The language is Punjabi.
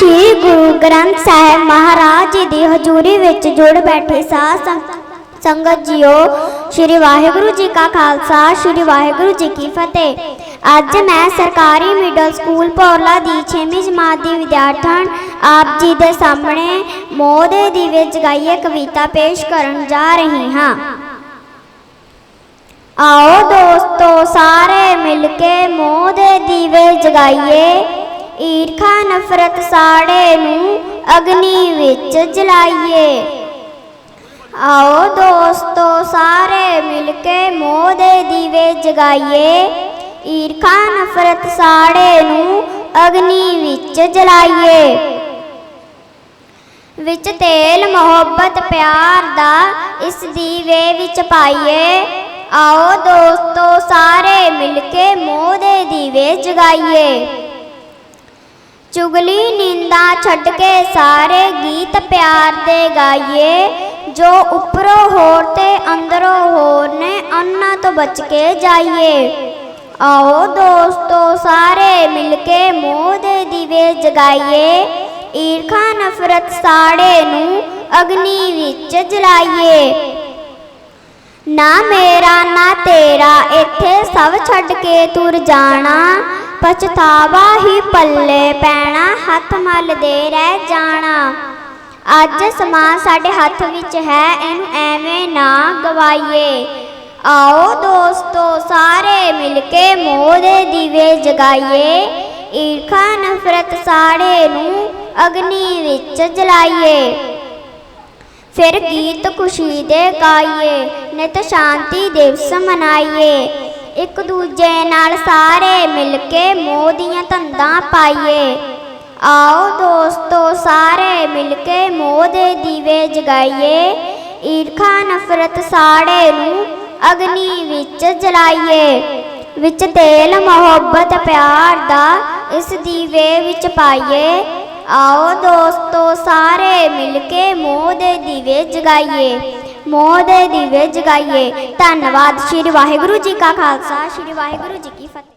ਸ਼੍ਰੀ ਗੁਰੂ ਗ੍ਰੰਥ ਸਾਹਿਬ ਮਹਾਰਾਜ ਜੀ ਦੀ ਹਜ਼ੂਰੀ ਵਿੱਚ ਜੁੜ ਬੈਠੇ ਸਾਧ ਸੰਗਤ ਜੀਓ, ਸ਼੍ਰੀ ਵਾਹਿਗੁਰੂ ਜੀ ਕਾ ਖਾਲਸਾ, ਸ਼੍ਰੀ ਵਾਹਿਗੁਰੂ ਜੀ ਕੀ ਫਤਿਹ। ਅੱਜ ਮੈਂ ਸਰਕਾਰੀ ਮਿਡਲ ਸਕੂਲ ਪੌਰਲਾ ਦੀ 6ਵੀਂ ਜਮਾਤ ਦੀ ਵਿਦਿਆਰਥਣ ਆਪ ਜੀ ਦੇ ਸਾਹਮਣੇ ਮੋਹ ਦੇ ਦੀਵੇ ਜਗਾਈਏ ਕਵਿਤਾ ਪੇਸ਼ ਕਰਨ ਜਾ ਰਹੀ ਹਾਂ। ਆਓ ਦੋਸਤੋ ਸਾਰੇ ਮਿਲ ਕੇ ਮੋਹ ਦੇ ਦੀਵੇ ਜਗਾਈਏ ਈਰਖਾ ਨਫ਼ਰਤ ਸਾੜੇ ਨੂੰ ਅਗਨੀ ਵਿੱਚ ਜਲਾਈਏ। ਆਓ ਦੋਸਤੋ, ਸਾਰੇ ਮਿਲ ਕੇ ਮੋਹ ਦੇ ਦੀਵੇ ਜਗਾਈਏ। ਈਰਖਾ ਨਫ਼ਰਤ ਸਾੜੇ ਨੂੰ ਅਗਨੀ ਵਿੱਚ ਜਲਾਈਏ। ਵਿੱਚ ਤੇਲ, ਮੁਹੱਬਤ, ਪਿਆਰ ਦਾ ਇਸ ਦੀਵੇ ਵਿੱਚ ਪਾਈਏ। ਆਓ ਦੋਸਤੋ, ਸਾਰੇ ਮਿਲ ਕੇ ਮੋਹ ਦੇ ਦੀਵੇ ਜਗਾਈਏ। ਚੁਗਲੀ ਨਿੰਦਾ ਛੱਡ ਕੇ ਸਾਰੇ ਗੀਤ ਪਿਆਰ ਦੇ ਗਾਈਏ, ਜੋ ਉੱਪਰੋਂ ਹੋਰ ਤੇ ਅੰਦਰੋਂ ਹੋਰ ਨੇ, ਅੰਨਾ ਤੋਂ ਬਚ ਕੇ ਜਾਈਏ। ਆਓ ਦੋਸਤੋ, ਸਾਰੇ ਮਿਲ ਕੇ ਮੋਹ ਦੇ ਦੀਵੇ ਜਗਾਈਏ, ਈਰਖਾ, ਨਫ਼ਰਤ ਸਾੜੇ ਨੂੰ ਅਗਨੀ ਵਿੱਚ ਜਲਾਈਏ। ਨਾ ਮੇਰਾ, ਨਾ ਤੇਰਾ, ਇੱਥੇ ਸਭ ਛੱਡ ਕੇ ਤੁਰ ਜਾਣਾ ਪਛਤਾਵਾ ਹੀ ਪੱਲੇ ਪੈਣਾ, ਹੱਥ ਮਲਦੇ ਰਹਿ ਜਾਣਾ। ਅੱਜ ਸਮਾਂ ਸਾਡੇ ਹੱਥ ਵਿੱਚ ਹੈ, ਇਹਨੂੰ ਐਵੇਂ ਨਾ ਗਵਾਈਏ। ਆਓ ਦੋਸਤੋ, ਸਾਰੇ ਮਿਲ ਕੇ ਮੋਹ ਦੇ ਦੀਵੇ ਜਗਾਈਏ। ਈਰਖਾ ਨਫ਼ਰਤ ਸਾੜੇ ਨੂੰ ਅਗਨੀ ਵਿੱਚ ਜਲਾਈਏ। ਫਿਰ ਗੀਤ ਖੁਸ਼ੀ ਦੇ ਗਾਈਏ, ਨਿਤ ਸ਼ਾਂਤੀ ਦਿਵਸ ਮਨਾਈਏ। ਇੱਕ ਦੂਜੇ ਨਾਲ ਸਾਰੇ ਮਿਲ ਕੇ ਮੋਹ ਦੀਆਂ ਧੰਦਾਂ ਪਾਈਏ। ਆਓ ਦੋਸਤੋ, ਸਾਰੇ ਮਿਲ ਕੇ ਮੋਹ ਦੇ ਦੀਵੇ ਜਗਾਈਏ। ਈਰਖਾ, ਨਫ਼ਰਤ ਸਾੜੇ ਨੂੰ ਅਗਨੀ ਵਿੱਚ ਜਲਾਈਏ। ਵਿੱਚ ਤੇਲ, ਮੁਹੱਬਤ, ਪਿਆਰ ਦਾ ਇਸ ਦੀਵੇ ਵਿੱਚ ਪਾਈਏ। ਆਓ ਦੋਸਤੋ, ਸਾਰੇ ਮਿਲ ਕੇ ਮੋਹ ਦੇ ਦੀਵੇ ਜਗਾਈਏ। ਮੋਹ ਦੇ ਦੀਵੇ ਜਗਾਈਏ। ਧੰਨਵਾਦ ਸ਼੍ਰੀ ਵਾਹਿਗੁਰੂ ਜੀ ਕਾ ਖਾਲਸਾ, ਸ਼੍ਰੀ ਵਾਹਿਗੁਰੂ ਜੀ ਕੀ ਫਤਿਹ।